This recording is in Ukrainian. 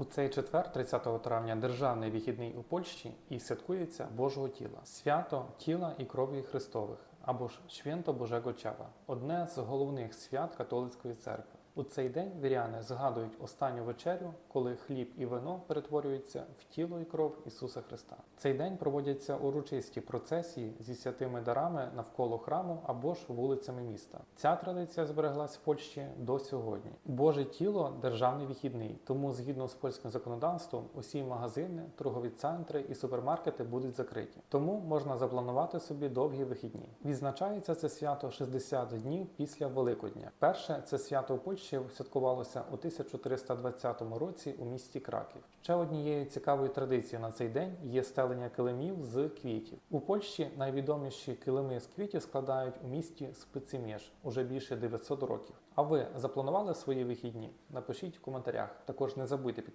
У цей четвер, 30 травня, державний вихідний у Польщі і святкується Божого тіла, свято тіла і крові Христових або ж Święto Божого Чава, – одне з головних свят католицької церкви. У цей день віряни згадують останню вечерю, коли хліб і вино перетворюються в тіло і кров Ісуса Христа. Цей день проводяться урочисті процесії зі святими дарами навколо храму або ж вулицями міста. Ця традиція збереглась в Польщі до сьогодні. Боже тіло державний вихідний, тому згідно з польським законодавством, усі магазини, торгові центри і супермаркети будуть закриті. Тому можна запланувати собі довгі вихідні. Відзначається це свято 60 днів після Великодня. Перше це свято у Польщі святкувалося у 1320 році у місті Краків. Ще однією цікавою традицією на цей день є стелення килимів з квітів. У Польщі найвідоміші килими з квітів складають у місті Специміж уже більше 900 років. А ви запланували свої вихідні? Напишіть в коментарях. Також не забудьте підписатися